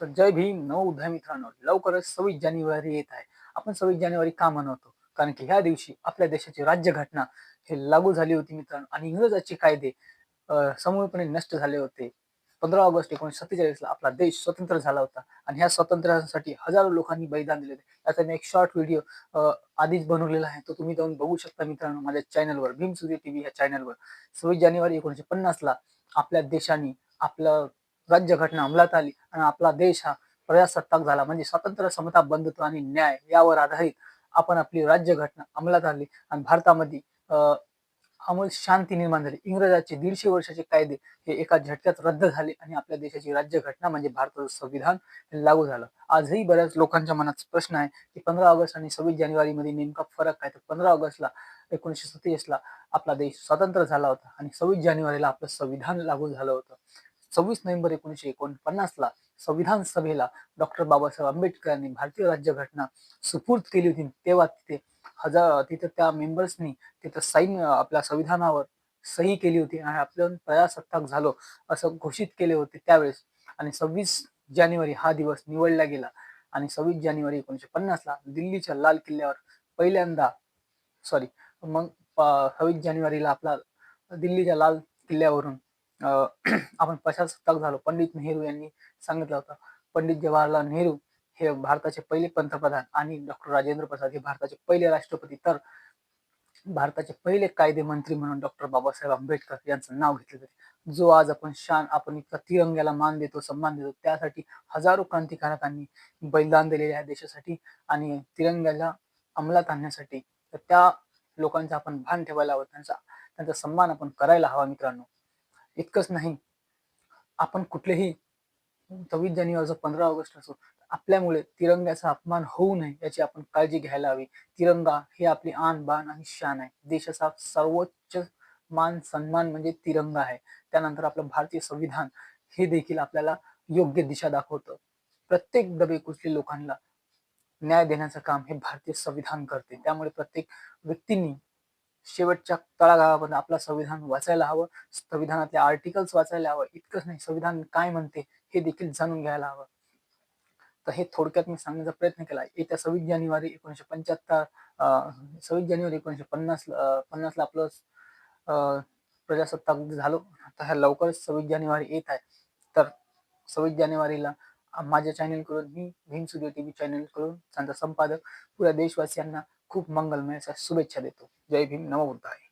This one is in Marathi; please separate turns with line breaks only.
तर जय भीम. नव उद्या मित्रांनो. लवकरच सव्वीस जानेवारी येत आहे. आपण सव्वीस जानेवारी का मनवतो? कारण की ह्या दिवशी आपल्या देशाची राज्यघटना हे लागू झाली होती मित्रांनो. आणि इंग्रजाचे कायदे समूळपणे नष्ट झाले होते. पंधरा ऑगस्ट एकोणीशे सत्तेचाळीसला आपला देश स्वतंत्र झाला होता. आणि ह्या स्वातंत्र्यासाठी हजारो लोकांनी बलिदान दिले होते. याचा मी एक शॉर्ट व्हिडिओ आधीच बनवलेला आहे. तो तुम्ही जाऊन बघू शकता मित्रांनो माझ्या चॅनलवर भीम सूर्य टीव्ही या चॅनलवर सव्वीस जानेवारी एकोणीशे पन्नासला आपल्या देशाने आपलं राज्यघटना अंमलात आली आणि आपला देश हा प्रजासत्ताक झाला. म्हणजे स्वातंत्र्य समता बंधुत्व आणि न्याय यावर आधारित आपण आपली राज्यघटना अंमलात आणली आणि भारतामध्ये अं, अमूल शांती निर्माण झाली. इंग्रजाचे दीडशे वर्षाचे कायदे हे एका झटक्यात रद्द झाले आणि आपल्या देशाची राज्यघटना म्हणजे भारताचं संविधान लागू झालं. आजही बऱ्याच लोकांच्या मनात प्रश्न आहे की पंधरा ऑगस्ट आणि सव्वीस जानेवारी मध्ये नेमका फरक काय? तर पंधरा ऑगस्टला एकोणीशे सत्तेचाळीसला आपला देश स्वतंत्र झाला होता आणि सव्वीस जानेवारीला आपलं संविधान लागू झालं होतं. सव्वीस नोव्हेंबर एकोणीशे एकोणपन्नासला संविधान सभेला डॉक्टर बाबासाहेब आंबेडकरांनी भारतीय राज्यघटना सुपूर्द केली होती. तेव्हा तिथे हजार तिथे त्या मेंबर्सनी तिथं साईन आपल्या संविधानावर सही केली होती आणि आपण प्रजासत्ताक झालो असं घोषित केले होते त्यावेळेस. आणि सव्वीस जानेवारी हा दिवस निवडला गेला आणि सव्वीस जानेवारी एकोणीशे पन्नासला दिल्लीच्या लाल किल्ल्यावर पहिल्यांदा सॉरी मग सव्वीस जानेवारीला आपला दिल्लीच्या लाल किल्ल्यावरून आपण प्रजासत्ताक झालो? पंडित नेहरू यांनी सांगितलं होतं. पंडित जवाहरलाल नेहरू हे भारताचे पहिले पंतप्रधान आणि डॉक्टर राजेंद्र प्रसाद हे भारताचे पहिले राष्ट्रपती. तर भारताचे पहिले कायदे मंत्री म्हणून डॉक्टर बाबासाहेब आंबेडकर यांचं नाव घेतलं जाते. जो आज आपण शान आपण इतका तिरंग्याला मान देतो सन्मान देतो त्यासाठी हजारो क्रांतिकारकांनी बलिदान दिलेले आहे देशासाठी आणि तिरंग्याला अंमलात आणण्यासाठी. तर त्या लोकांचा आपण भान ठेवायला हवं त्यांचा त्यांचा सन्मान आपण करायला हवा मित्रांनो. इतकंच नाही. आपण कुठलेही सव्वीस जानेवारी असो पंधरा ऑगस्ट असो आपल्यामुळे तिरंग्याचा अपमान होऊ नये याची आपण काळजी घ्यायला हवी. तिरंगा हे आपली आन बाण आणि शान आहे. देशाचा सर्वोच्च मान सन्मान म्हणजे तिरंगा आहे. त्यानंतर आपलं भारतीय संविधान हे देखील आपल्याला योग्य दिशा दाखवतं. प्रत्येक दबे कुचले लोकांना न्याय देण्याचं काम हे भारतीय संविधान करते. त्यामुळे प्रत्येक व्यक्तींनी शेवटच्या तळागाळापर्यंत आपलं संविधान वाचायला हवं संविधानातले आर्टिकल्स वाचायला हवं इतकंच नाही संविधान काय म्हणते हे देखील जाणून घ्यायला हवं. तर हे थोडक्यात मी सांगण्याचा प्रयत्न केला. येत्या सव्वीस जानेवारी एकोणीशे पंच्याहत्तर सव्वीस जानेवारी एकोणीशे पन्नास पन्नासला आपलं अं, प्रजासत्ताक झालो. आता ह्या लवकरच सव्वीस जानेवारी येत आहे. तर सव्वीस जानेवारीला माझ्या चॅनेलकडून मी भीम सूर्य टी व्ही चॅनेलकडून त्यांचा संपादक पुऱ्या देशवासियांना खूप मंगलमय असा शुभेच्छा देतो. जय भीम. नमो बुद्धाय.